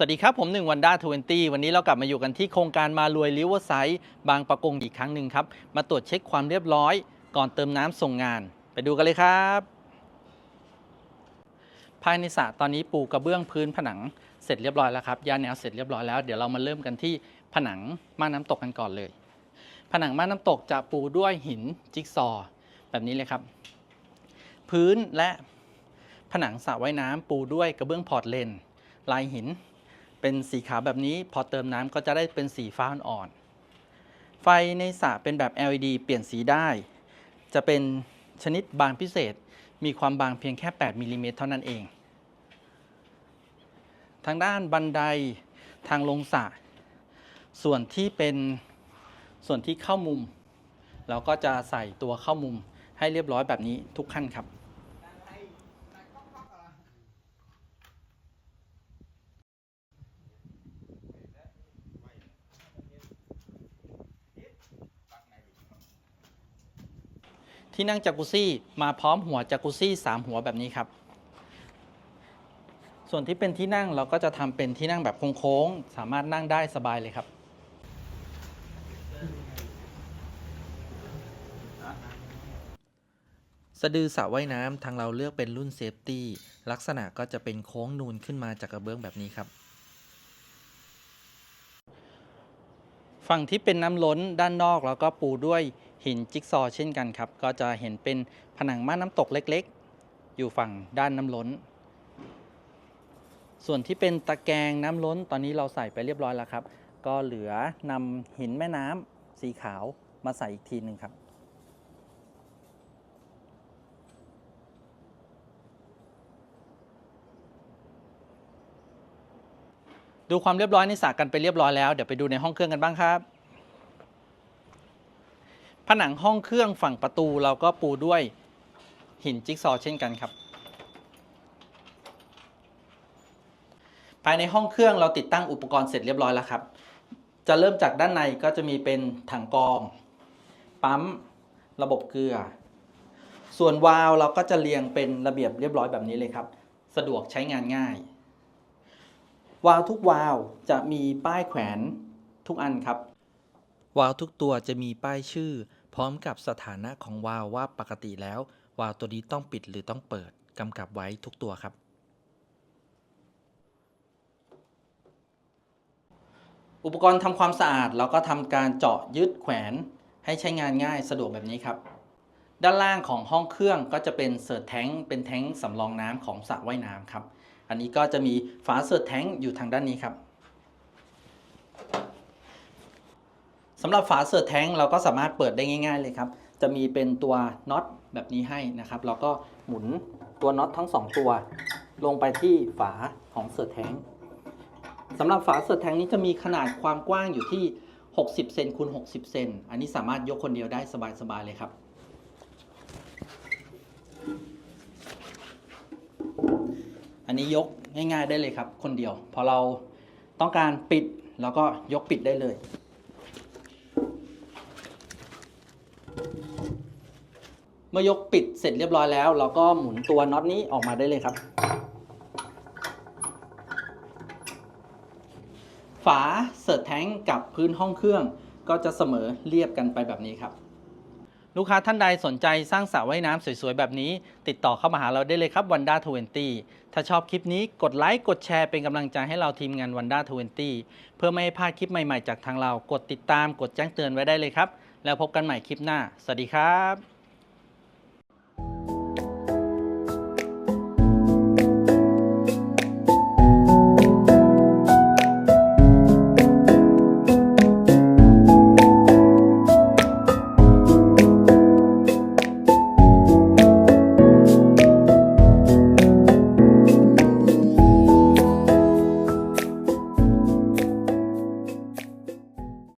สวัสดีครับ ผมหนึ่งวันด้าทเวนตี้วันนี้เรากลับมาอยู่กันที่โครงการมารวยลิเวอร์ไซต์บางประกงอีกครั้งหนึ่งครับ มาตรวจเช็คความเรียบร้อย ก่อนเติมน้ำส่งงาน ไปดูกันเลยครับ ภายในสระตอนนี้ปูกระเบื้องพื้นผนังเสร็จเรียบร้อยแล้วครับยาแนวเสร็จเรียบร้อยแล้วเดี๋ยวเรามาเริ่มกันที่ผนังม่านน้ำตกกันก่อนเลย ผนังม่านน้ำตกจะปูด้วยหินจิ๊กซอว์แบบนี้เลยครับ พื้นและผนังสระว่ายน้ำปูด้วยกระเบื้องพอร์ตเลนลายหิน เป็นสีขาวแบบนี้ พอเติมน้ำก็จะได้เป็นสีฟ้าอ่อนไฟในสระเป็นแบบ LED เปลี่ยนสีได้ จะเป็นชนิดบางพิเศษ มีความบางเพียงแค่ 8มิลลิเมตรเท่านั้นเอง ทางด้านบันไดทางลงสระส่วนที่เป็นส่วนที่เข้ามุม เราก็จะใส่ตัวเข้ามุมให้เรียบร้อยแบบนี้ทุกขั้นครับ ที่นั่งจากุซี่มาพร้อมหัวจากุซี่สามหัวแบบนี้ครับ ส่วนที่เป็นที่นั่งเราก็จะทำเป็นที่นั่งแบบโค้งๆ สามารถนั่งได้สบายเลยครับ สะดือสระว่ายน้ำทางเราเลือกเป็นรุ่นเซฟตี้ลักษณะก็จะเป็นโค้งนูนขึ้นมาจากกระเบื้องแบบนี้ครับ ฝั่งที่เป็นน้ำล้นด้านนอกแล้วก็ปูด้วยหินจิ๊กซอเช่นกันครับ ก็จะเห็นเป็นผนังม่านน้ำตกเล็กๆ อยู่ฝั่งด้านน้ำล้น ส่วนที่เป็นตะแกรงน้ำล้นตอนนี้เราใส่ไปเรียบร้อยแล้วครับ ก็เหลือนำหินแม่น้ำสีขาวมาใส่อีกทีหนึ่งครับ ดูความเรียบร้อยในสระกันไปเรียบร้อยแล้ว เดี๋ยวไปดูในห้องเครื่องกันบ้างครับ ผนังห้องเครื่องฝั่งประตูเราก็ปูด้วยหินจิ๊กซอว์เช่นกันครับ ภายในห้องเครื่องเราติดตั้งอุปกรณ์เสร็จเรียบร้อยแล้วครับ จะเริ่มจากด้านในก็จะมีเป็นถังกรอง ปั๊ม ระบบเกลือ ส่วนวาล์วเราก็จะเรียงเป็นระเบียบเรียบร้อยแบบนี้เลยครับ สะดวกใช้งานง่าย วาล์วทุกวาล์วจะมีป้ายแขวนทุกอันครับ วาล์วทุกตัวจะมีป้ายชื่อ พร้อมกับสถานะของวาล์วว่าปกติแล้ว วาล์วตัวนี้ต้องปิดหรือต้องเปิดกำกับไว้ทุกตัวครับ อุปกรณ์ทำความสะอาดเราก็ทำการเจาะยึดแขวนให้ใช้งานง่ายสะดวกแบบนี้ครับ ด้านล่างของห้องเครื่องก็จะเป็นเสิร์ชแท้งเป็นแท้งสำรองน้ำของสระว่ายน้ำครับ อันนี้ก็จะมีฝาเสิร์ชแท้งอยู่ทางด้านนี้ครับสำหรับฝาเสิร์ชแท้งเราก็สามารถเปิดได้ง่าย ๆ เลยครับ จะมีเป็นตัวน็อตแบบนี้ให้นะครับเราก็หมุนตัวน็อตทั้งสองตัว ลงไปที่ฝาของเสิร์ชแท้งสำหรับฝาเสิร์ชแท้งนี้จะมีขนาดความกว้างอยู่ที่ 60 เซนคูณ60 เซน อันนี้สามารถยกคนเดียวได้สบายๆเลยครับ นี้ยกง่าย ๆได้เลยครับ คนเดียว พอเราต้องการปิดเราก็ยกปิดได้เลย เมื่อยกปิดเสร็จเรียบร้อยแล้ว เราก็หมุนตัวน็อตนี้ออกมาได้เลยครับ ฝาเสิร์ชแท้งกับพื้นห้องเครื่อง ก็จะเสมอเรียบกันไปแบบนี้ครับ ลูกค้าท่านใดสนใจสร้างสระว่ายน้ำสวยๆ แบบนี้ ติดต่อเข้ามาหาเราได้เลยครับวันด้าทเวนตี้ถ้าชอบคลิปนี้กดไลค์กดแชร์เป็นกำลังใจให้เราทีมงานวันด้าทเวนตี้เพื่อไม่ให้พลาดคลิปใหม่ๆ จากทางเรากดติดตามกดแจ้งเตือนไว้ได้เลยครับ แล้วพบกันใหม่คลิปหน้า สวัสดีครับ